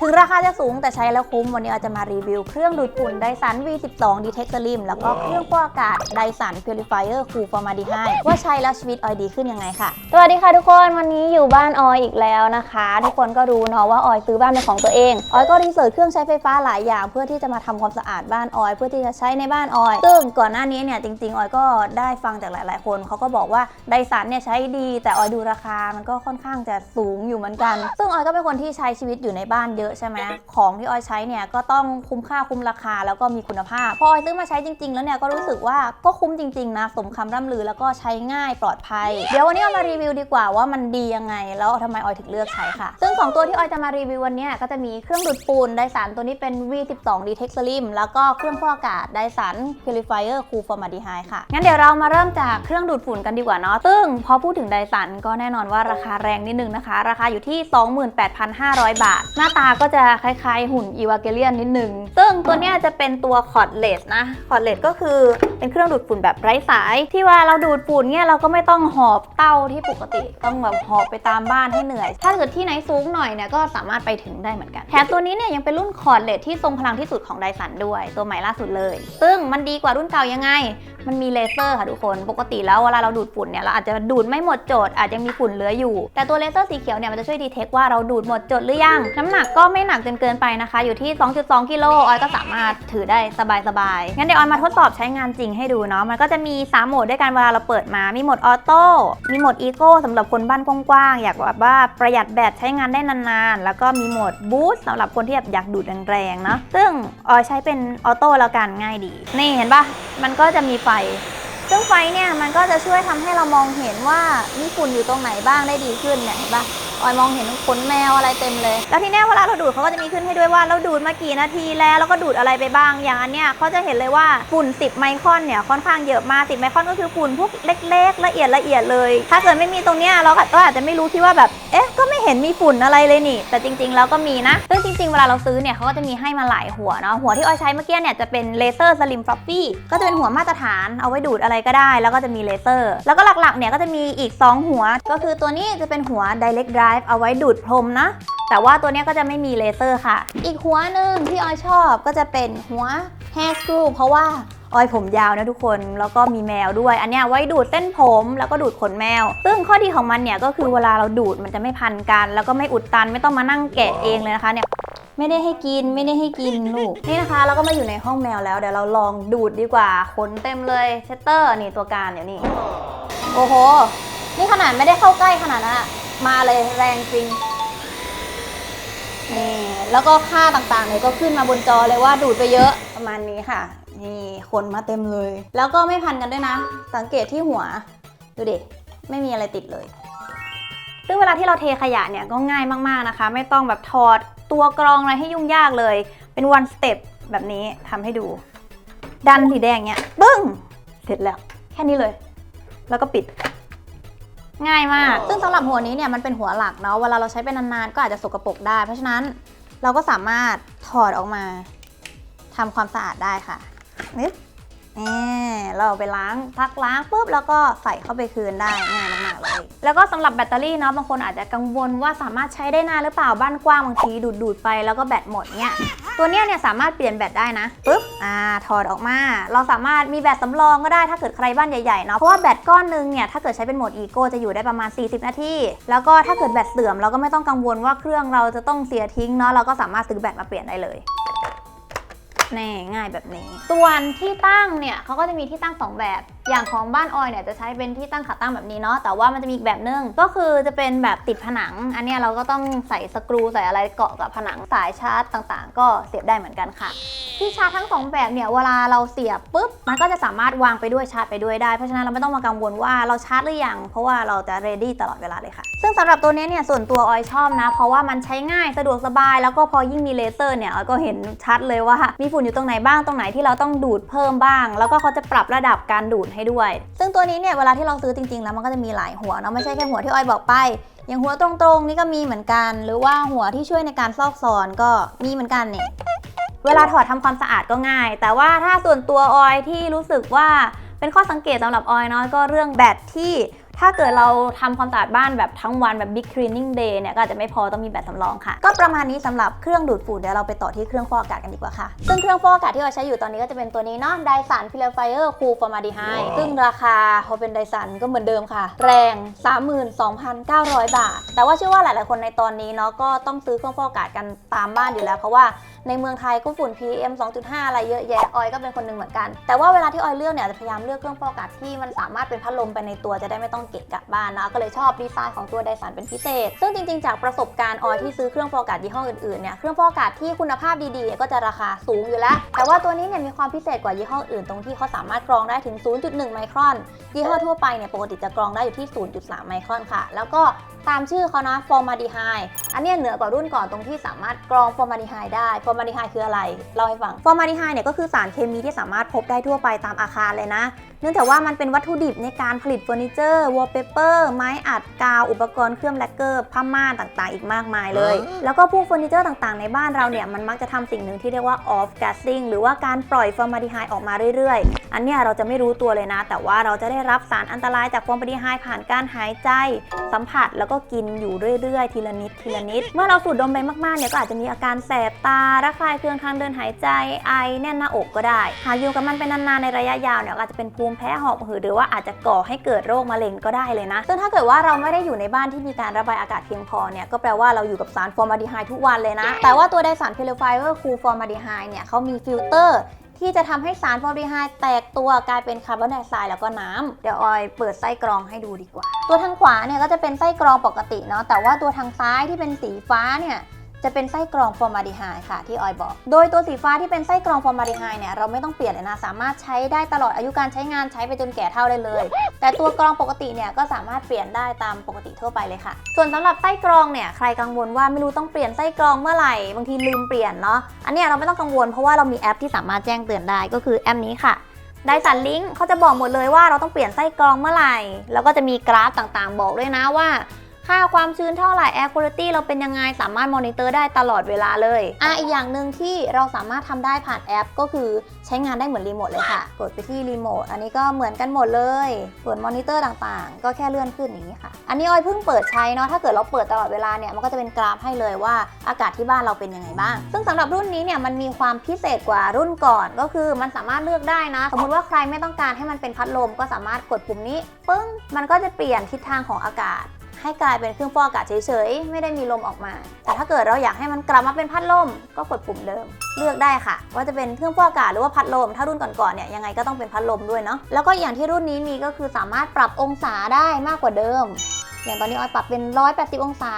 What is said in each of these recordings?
ถึงราคาจะสูงแต่ใช้แล้วคุ้ม วันนี้เราจะมารีวิวเครื่องดูดฝุ่น Dyson V12 Detect Slim แล้วก็เครื่องฟอกอากาศ Dyson Purifier Cool Formaldehyde ว่าใช้แล้วชีวิตออยดีขึ้นยังไงค่ะ สวัสดีค่ะทุกคนวันนี้อยู่บ้านออยอีกแล้วนะคะ ทุกคนก็รู้เนาะว่าออยซื้อบ้านเป็นของตัวเอง ออยก็รีเสิร์ชเครื่องใช้ไฟฟ้าหลายอย่าง เพื่อที่จะมาทำความสะอาดบ้านออย เพื่อที่จะใช้ในบ้านออย ซึ่งก่อนหน้านี้เนี่ยจริง ๆ ออยก็ได้ฟังจากหลาย ๆ คนเขาก็บอกว่าไดสันเนี่ยใช้ดี แต่ออยดูราคามันก็ค่อนข้างจะสูงอยู่เหมือนกัน ซึ่งออยก็เป็นคนที่ใช้ชีวิตอยู่ในบ้านเยอะใช่ไหมของที่ออยใช้เนี่ยก็ต้องคุ้มค่าคุ้มราคาแล้วก็มีคุณภาพ พอออยซื้อมาใช้จริง ๆ แล้วเนี่ยก็รู้สึกว่าก็คุ้มจริง ๆ นะ สมคำร่ำลือแล้วก็ใช้ง่ายปลอดภัย เดี๋ยววันนี้เอามารีวิวดีกว่าว่ามันดียังไง แล้วทำไมออยถึงเลือกใช้ค่ะ ซึ่งสองตัวที่ออยจะมารีวิววันนี้ก็จะมีเครื่องดูดฝุ่นไดสันตัวนี้เป็น V12 Detect Slim แล้วก็เครื่องฟอกอากาศไดสัน Purifier Cool Formaldehyde ค่ะงั้นเดี๋ยวเรามาเริ่มจากเครื่องดูดฝุ่นกันดีกว่าเนาะซึ่งพอพูดถึงไดสันก็แน่นอนว่าราคาแรงนิดนึงนะคะ ราคาอยู่ที่ 28,500 บาท หน้าตาก็จะคล้ายๆหุ่นอีวาเกเลียนนิดนึง ซึ่งตัวเนี้ยจะเป็นตัวคอร์ดเลสนะ คอร์ดเลสก็คือเป็นเครื่องดูดฝุ่นแบบไร้สาย ที่วลาเราดูดฝุ่นเนี่ยเราก็ไม่ต้องหอบเต้าที่ปกติ ต้องแบบหอบไปตามบ้านให้เหนื่อย ถ้าเกิดที่ไหนสูงหน่อยเนี่ยก็สามารถไปถึงได้เหมือนกัน แถมตัวนี้เนี่ยยังเป็นรุ่นคอร์ดเลสที่ทรงพลังที่สุดของไดสันด้วย ตัวใหม่ล่าสุดเลย ซึ่งมันดีกว่ารุ่นเก่ายังไง มันมีเลเซอร์ค่ะทุกคน ปกติแล้วเวลาเราดูดฝุ่นเนี่ยเราอาจจะดูดไม่หมดจดอาจจะมีฝุ่นเหลืออยู่ แต่ตัวเลเซอร์สีเขียวเนี่ยมันจะช่วยดีเทคว่าเราดูดหมดจดหรือยัง น้ำหนักก็ไม่หนักจนเกินไปนะคะ อยู่ที่ 2.2 กิโลออยก็สามารถถือได้สบายๆ งั้นเดี๋ยวออยมาทดสอบใช้งานจริงให้ดูเนาะ มันก็จะมี 3 โหมดด้วยกันเวลาเราเปิดมา มีโหมดออโต้ มีโหมดอีโก้สำหรับคนบ้านกว้างๆ อยากแบบว่าประหยัดแบตใช้งานได้นานๆ แล้วก็มีโหมดบูสต์สำหรับคนที่แบบอยากดูดแรงๆ เนาะ ซึ่งออยใช้เป็นออโต้แล้วกันง่ายดี นี่เห็นปะมันก็จะมีไฟซึ่งไฟเนี่ยมันก็จะช่วยทำให้เรามองเห็นว่ามีฝุ่นอยู่ตรงไหนบ้างได้ดีขึ้นเนี่ยเห็นปะ ออยมองเห็นขนแมวอะไรเต็มเลย แล้วทีเนี้ยเวลาเราดูดเขาก็จะมีขึ้นให้ด้วยว่าเราดูดมากี่นาทีแล้วแล้วก็ดูดอะไรไปบ้าง อย่างอันเนี้ยเขาจะเห็นเลยว่าฝุ่น 10 ไมครอนเนี่ยค่อนข้างเยอะมาก10ไมครอนก็คือฝุ่นพวกเล็ก ๆ ละเอียดละเอียดเลย ถ้าเกิดไม่มีตรงเนี้ยเราก็อาจจะไม่รู้คิดว่าแบบเอ๊ะก็ไม่เห็นมีฝุ่นอะไรเลยนี่ แต่จริง ๆ แล้วก็มีนะซึ่งจริง ๆ เวลาเราซื้อเนี่ยเขาก็จะมีให้มาหลายหัวเนาะหัวที่ออยใช้เมื่อกี้เนี่ยจะเป็นเลเซอร์สลิมฟลอปปี้ก็จะเป็นหัวมาตรฐานเอาไว้ดูดอะไรก็ได้ แล้วก็จะมีเลเซอร์ แล้วก็หลักๆเนี่ยก็จะมีอีก 2 หัว ก็คือตัวนี้จะเป็นหัว direct drive เอาไว้ดูดพรมนะ แต่ว่าตัวนี้ก็จะไม่มีเลเซอร์ค่ะ อีกหัวหนึ่งที่ออยชอบก็จะเป็นหัว hair screw เพราะว่าออยผมยาวนะทุกคนแล้วก็มีแมวด้วย อันนี้ไว้ดูดเส้นผมแล้วก็ดูดขนแมว ซึ่งข้อดีของมันเนี่ยก็คือเวลาเราดูดมันจะไม่พันกัน แล้วก็ไม่อุดตันไม่ต้องมานั่งแกะเองเลยนะคะเนี่ยไม่ได้ให้กินไม่ได้ให้กินลูกนี่นะคะ เราก็มาอยู่ในห้องแมวแล้วเดี๋ยวเราลองดูดดีกว่าขนเต็มเลยเชตเตอร์นี่ตัวการเดี๋ยวนี่โอ้โห นี่ขนาดไม่ได้เข้าใกล้ขนาดนั้นอะ มาเลยแรงจริงนี่แล้วก็ค่าต่างๆเนี่ยก็ขึ้นมาบนจอเลยว่าดูดไปเยอะประมาณนี้ค่ะ นี่คนมาเต็มเลย แล้วก็ไม่พันกันด้วยนะ สังเกตที่หัว ดูดิ ไม่มีอะไรติดเลย ซึ่งเวลาที่เราเทขยะเนี่ยก็ง่ายมากๆนะคะ ไม่ต้องแบบถอดตัวกรองอะไรให้ยุ่งยากเลย เป็น one step แบบนี้ทำให้ดู ดันสีแดงเนี่ยปึ้ง เสร็จแล้ว แค่นี้เลย แล้วก็ปิด ง่ายมาก ซึ่งสำหรับหัวนี้เนี่ยมันเป็นหัวหลักเนาะ เวลาเราใช้ไปนานๆ ก็อาจจะสกปรกได้ เพราะฉะนั้นเราก็สามารถถอดออกมาทำความสะอาดได้ค่ะนิดนี่ เราเอาไปล้างพักล้างปุ๊บแล้วก็ใส่เข้าไปคืนได้ง่ายมากๆเลย แล้วก็สำหรับแบตเตอรี่เนาะบางคนอาจจะกังวลว่าสามารถใช้ได้นานหรือเปล่าบ้านกว้างบางทีดูดดูดๆไปแล้วก็แบตหมดเนี่ยตัวเนี้ยเนี่ยสามารถเปลี่ยนแบตได้นะปุ๊บอ่าถอดออกมา เราสามารถมีแบตสำรองก็ได้ถ้าเกิดใครบ้านใหญ่ๆเนาะเพราะว่าแบตก้อนหนึงเนี่ยถ้าเกิดใช้เป็นโหมดอีโก้จะอยู่ได้ประมาณ 40 นาทีแล้วก็ถ้าเกิดแบตเสื่อมเราก็ไม่ต้องกังวลว่าเครื่องเราจะต้องเสียทิ้งเนาะเราก็สามารถซื้อแบตมาเปลี่ยนได้เลย แน่ง่ายแบบนี้ ส่วนที่ตั้งเนี่ยเขาก็จะมีที่ตั้ง 2 แบบ อย่างของบ้านออยเนี่ยจะใช้เป็นที่ตั้งขาตั้งแบบนี้เนาะ แต่ว่ามันจะมีอีกแบบนึง ก็คือจะเป็นแบบติดผนัง อันนี้เราก็ต้องใส่สกรูใส่อะไรเกาะกับผนังสายชาร์จต่างๆ ก็เสียบได้เหมือนกันค่ะ ที่ชาร์จทั้งสองแบบเนี่ยเวลาเราเสียบปุ๊บ มันก็จะสามารถวางไปด้วยชาร์จไปด้วยได้ เพราะฉะนั้นเราไม่ต้องมากังวลว่าเราชาร์จหรือยัง เพราะว่าเราจะเรดี้ตลอดเวลาเลยค่ะ ซึ่งสำหรับตัวนี้เนี่ยส่วนตัวออยชอบนะ เพราะว่ามันใช้ง่ายสะดวกสบาย แล้วก็พอยิ่งมีเลเซอร์เนี่ยออยก็เห็นชัดเลยว่ามีฝุ่นอยู่ตรงไหนบ้างตรงไหนที่เราต้องดูดเพิ่มบ้าง แล้วก็เขาจะปรับระดับการดูดให้ด้วย ซึ่งตัวนี้เนี่ยเวลาที่เราซื้อจริงๆแล้วมันก็จะมีหลายหัวเนาะไม่ใช่แค่หัวที่ออยบอกไป อย่างหัวตรงๆนี่ก็มีเหมือนกัน หรือว่าหัวที่ช่วยในการซอกซอนก็มีเหมือนกันเนี่ยเวลาถอดทำความสะอาดก็ง่าย แต่ว่าถ้าส่วนตัวออยที่รู้สึกว่าเป็นข้อสังเกตสำหรับออยเนาะก็เรื่องแบตที่ ถ้าเกิดเราทำความสะอาดบ้านแบบทั้งวันแบบ big cleaning day เนี่ยก็อาจจะไม่พอต้องมีแบตสำรองค่ะ ก็ประมาณนี้สำหรับเครื่องดูดฝุ่นเดี๋ยวเราไปต่อที่เครื่องฟอกอากาศกันดีกว่าค่ะ ซึ่งเครื่องฟอกอากาศที่เราใช้อยู่ตอนนี้ก็จะเป็นตัวนี้เนาะ Dyson Purifier Cool Formaldehyde ซึ่งราคาพอเป็น Dyson ก็เหมือนเดิมค่ะ แรง 32,900 บาท แต่ว่าเชื่อว่าหลาย ๆ คนในตอนนี้เนาะก็ต้องซื้อเครื่องฟอกอากาศกันตามบ้านอยู่แล้วเพราะว่าในเมืองไทยก็ฝุ่น PM 2.5 อะไรเยอะแยะ ออยก็เป็นคนหนึ่งเหมือนกัน แต่ว่าเวลาที่ออยเลือกเนี่ยจะพยายามเลือกเครื่องฟอกอากาศที่มันสามารถเป็นพัดลมไปในตัวจะได้ไม่ต้องเกะกะบ้านนะก็เลยชอบดีไซน์ของตัวไดสันเป็นพิเศษ ซึ่งจริงๆ จากประสบการณ์ออยที่ซื้อเครื่องฟอกอากาศยี่ห้ออื่นๆเนี่ยเครื่องฟอกอากาศที่คุณภาพดีๆ ก็จะราคาสูงอยู่แล้ว แต่ว่าตัวนี้เนี่ยมีความพิเศษกว่ายี่ห้ออื่นตรงที่เขาสามารถกรองได้ถึง 0.1 ไมครอน ยี่ห้อทั่วไปเนี่ยปกติจะกรองได้อยู่ที่ 0.3 ไมครอนค่ะ แล้วก็ ตามชื่อเขานะฟอร์มาดีไฮอันเนี้ยเหนือกว่ารุ่นก่อนตรงที่สามารถกรองฟอร์มาดีไฮได้ฟอร์มาดีไฮคืออะไรเล่าให้ฟังฟอร์มาดีไฮเนี่ยก็คือสารเคมีที่สามารถพบได้ทั่วไปตามอาคารเลยนะ เนื่องจากว่ามันเป็นวัตถุดิบในการผลิตเฟอร์นิเจอร์วอลเปเปอร์ไม้อัดกาว อุปกรณ์เครื่องแลกเกอร์ผ้าม่านต่างๆ อีกมากมายเลย แล้วก็พวกเฟอร์นิเจอร์ต่างๆในบ้านเราเนี่ยมันมักจะทำสิ่งหนึ่งที่เรียกว่า off gassing หรือว่าการปล่อยฟอร์มาดีไฮออกมาเรื่อยๆ อันเนี้ยเราจะไม่รู้ตัวเลยนะ แต่ว่าเราจะได้รับสารอันตรายจากฟอร์มาดีไฮผ่านการหายใจ สัมผัสแล้วก็กินอยู่เรื่อยๆ ทีละนิดทีละนิด เมื่อเราสูดดมไปมากๆเนี่ยก็อาจจะมีอาการแสบตาระคายเคืองทางเดินหายใจไอแน่นหน้าอกก็ได้ หากอยู่กับมันเป็นนานๆในระยะยาวเนี่ยอาจจะเป็นภูมิแพ้หอบหืดหรือว่าอาจจะก่อให้เกิดโรคมะเร็งก็ได้เลยนะ ซึ่งถ้าเกิดว่าเราไม่ได้อยู่ในบ้านที่มีการระบายอากาศเพียงพอเนี่ยก็แปลว่าเราอยู่กับสารฟอร์มาลดีไฮด์ทุกวันเลยนะ แต่ว่าตัวไดสารเพลไฟเวอร์คูลฟอร์มาลดีไฮด์เนี่ยเขามีฟิลเตอร์ ที่จะทำให้สารฟอร์มาลดีไฮด์แตกตัวกลายเป็นคาร์บอนไดออกไซด์แล้วก็น้ำเดี๋ยวออยเปิดไส้กรองให้ดูดีกว่า ตัวทางขวาเนี่ยก็จะเป็นไส้กรองปกติเนาะแต่ว่าตัวทางซ้ายที่เป็นสีฟ้าเนี่ย จะเป็นไส้กรองฟอร์มาลดีไฮด์ค่ะที่ออยบอก โดยตัวสีฟ้าที่เป็นไส้กรองฟอร์มาลดีไฮด์เนี่ยเราไม่ต้องเปลี่ยนเลยนะ สามารถใช้ได้ตลอดอายุการใช้งานใช้ไปจนแก่เท่าได้เลย แต่ตัวกรองปกติเนี่ยก็สามารถเปลี่ยนได้ตามปกติทั่วไปเลยค่ะ ส่วนสำหรับไส้กรองเนี่ยใครกังวลว่าไม่รู้ต้องเปลี่ยนไส้กรองเมื่อไหร่บางทีลืมเปลี่ยนเนาะอันนี้เราไม่ต้องกังวลเพราะว่าเรามีแอปที่สามารถแจ้งเตือนได้ก็คือแอปนี้ค่ะไดสันลิงก์เขาจะบอกหมดเลยว่าเราต้องเปลี่ยนไส้กรองเมื่อไหร่ แล้วก็จะมีกราฟต่างๆ บอกด้วยนะว่า ค่าความชื้นเท่าไหร่ Air Quality เราเป็นยังไง สามารถมอนิเตอร์ได้ตลอดเวลาเลย อะอีกอย่างหนึ่งที่เราสามารถทำได้ผ่านแอป ก็คือใช้งานได้เหมือนรีโมทเลยค่ะ กดไปที่รีโมท อันนี้ก็เหมือนกันหมดเลย ส่วนมอนิเตอร์ต่างๆ ก็แค่เลื่อนขึ้นอย่างนี้ค่ะ อันนี้ออยเพิ่งเปิดใช้เนาะ ถ้าเกิดเราเปิดตลอดเวลาเนี่ย มันก็จะเป็นกราฟให้เลยว่าอากาศที่บ้านเราเป็นยังไงบ้าง ซึ่งสำหรับรุ่นนี้เนี่ยมันมีความพิเศษกว่ารุ่นก่อน ก็คือมันสามารถเลือกได้นะ สมมติว่าใครไม่ต้องการให้มันเป็นพัดลมก็สามารถกดปุ่มนี้ปึ้ง มันก็จะเปลี่ยนทิศทางของอากาศ ให้กลายเป็นเครื่องฟอกอากาศเฉยๆ ไม่ได้มีลมออกมา แต่ถ้าเกิดเราอยากให้มันกลับมาเป็นพัดลม ก็กดปุ่มเดิม เลือกได้ค่ะ ว่าจะเป็นเครื่องฟอกอากาศหรือว่าพัดลม ถ้ารุ่นก่อนๆเนี่ยยังไงก็ต้องเป็นพัดลมด้วยเนาะ แล้วก็อย่างที่รุ่นนี้มีก็คือสามารถปรับองศาได้มากกว่าเดิม อย่างตอนนี้ออยปรับเป็น 180 องศา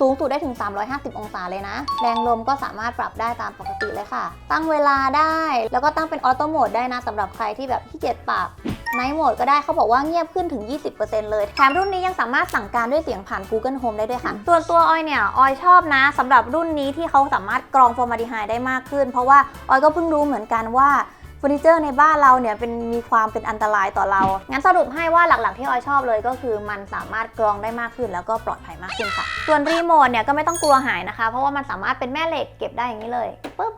สูงสุดได้ถึง 350 องศาเลยนะ แรงลมก็สามารถปรับได้ตามปกติเลยค่ะ ตั้งเวลาได้ แล้วก็ตั้งเป็นออโต้โหมดได้นะสำหรับใครที่แบบขี้เกียจปรับ ไนท์โหมดก็ได้เขาบอกว่าเงียบขึ้นถึง 20%เลย แถมรุ่นนี้ยังสามารถสั่งการด้วยเสียงผ่าน Google Home ได้ด้วยค่ะ ส่วนตัวออยเนี่ยออยชอบนะสำหรับรุ่นนี้ที่เขาสามารถกรองฟอร์มาลดีไฮด์ได้มากขึ้น เพราะว่าออยก็เพิ่งรู้เหมือนกันว่าเฟอร์นิเจอร์ในบ้านเราเนี่ยเป็นมีความเป็นอันตรายต่อเรา งั้นสรุปให้ว่าหลักๆ ที่ออยชอบเลยก็คือมันสามารถกรองได้มากขึ้น แล้วก็ปลอดภัยมากขึ้นค่ะ ส่วนรีโมทเนี่ยก็ไม่ต้องกลัวหายนะคะ เพราะว่ามันสามารถเป็นแม่เหล็กเก็บได้อย่างนี้เลยปึ๊บ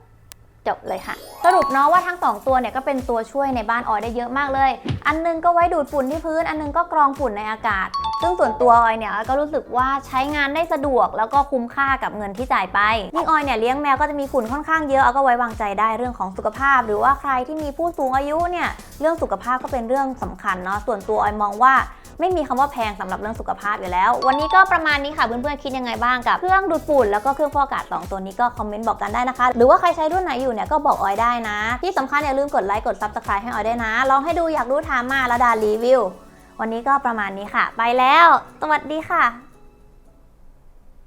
จบเลยค่ะ สรุปเนาะว่าทั้ง 2 ตัวเนี่ยก็เป็นตัวช่วยในบ้านออยได้เยอะมากเลย อันนึงก็ไว้ดูดฝุ่นที่พื้น อันนึงก็กรองฝุ่นในอากาศ ซึ่งส่วนตัวออยเนี่ยก็รู้สึกว่าใช้งานได้สะดวก แล้วก็คุ้มค่ากับเงินที่จ่ายไปยิ่งออยเนี่ยเลี้ยงแมวก็จะมีฝุ่นค่อนข้างเยอะเอาก็ไว้วางใจได้เรื่องของสุขภาพ หรือว่าใครที่มีผู้สูงอายุเนี่ยเรื่องสุขภาพก็เป็นเรื่องสำคัญเนาะส่วนตัวออยมองว่าไม่มีคำว่าแพงสำหรับเรื่องสุขภาพอยู่แล้ว วันนี้ก็ประมาณนี้ค่ะเพื่อนๆคิดยังไงบ้างกับเครื่องดูดฝุ่นแล้วก็เครื่องฟอกอากาศ2ตัวนี้ก็คอมเมนต์บอกกันได้นะคะ หรือว่าใครใช้รุ่นไหนอยู่เนี่ยก็บอกออยได้นะ ที่สำคัญอย่าลืมกดไลค์กด Subscribe ให้ออยด้นะ ลองให้ดูอยากรู้ถามมาแล้วดารีวิว วันนี้ก็ประมาณนี้ค่ะ ไปแล้ว สวัสดีค่ะ